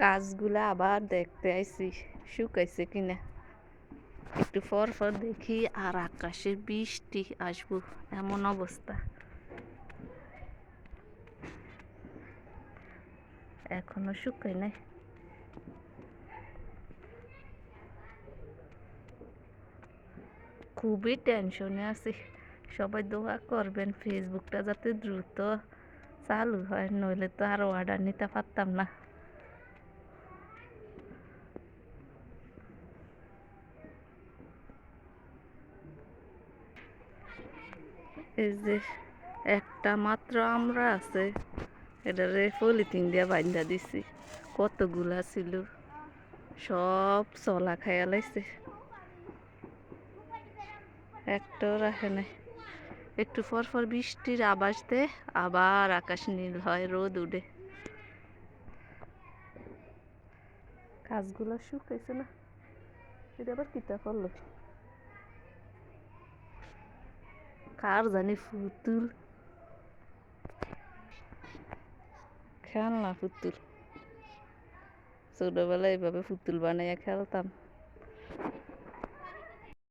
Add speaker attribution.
Speaker 1: গাছগুলা আবার দেখতে আইছি, শুকাইছে কিনা। একটু পর পর দেখি আর আকাশে বৃষ্টি আসব, এমন অবস্থা। এখনও শুকাই নাই। খুবই টেনশনে আছি। সবাই দোয়া করবেন, ফেসবুকটা যাতে দ্রুত চালু হয়, নইলে তো আর অর্ডার নিতে পারতাম না। এই যে একটা মাত্র আমরা আছে, এটারে পলিথিন দিয়ে বাইন্ধা দিছি। কতগুলা ছিল? সব চলা খাইয়া লাইছে। একটাও রাখে নাই। একটু পর পর বৃষ্টির আবাস দে, আবার আকাশ নীল হয়, রোদ উঠে। গাছগুলো শুকাইছে না। এটা আবার কিতা করল? কার জানি ফুতুল খেলনা পুতুল ছোটবেলায় এইভাবে পুতুল বানাইয়া খেলতাম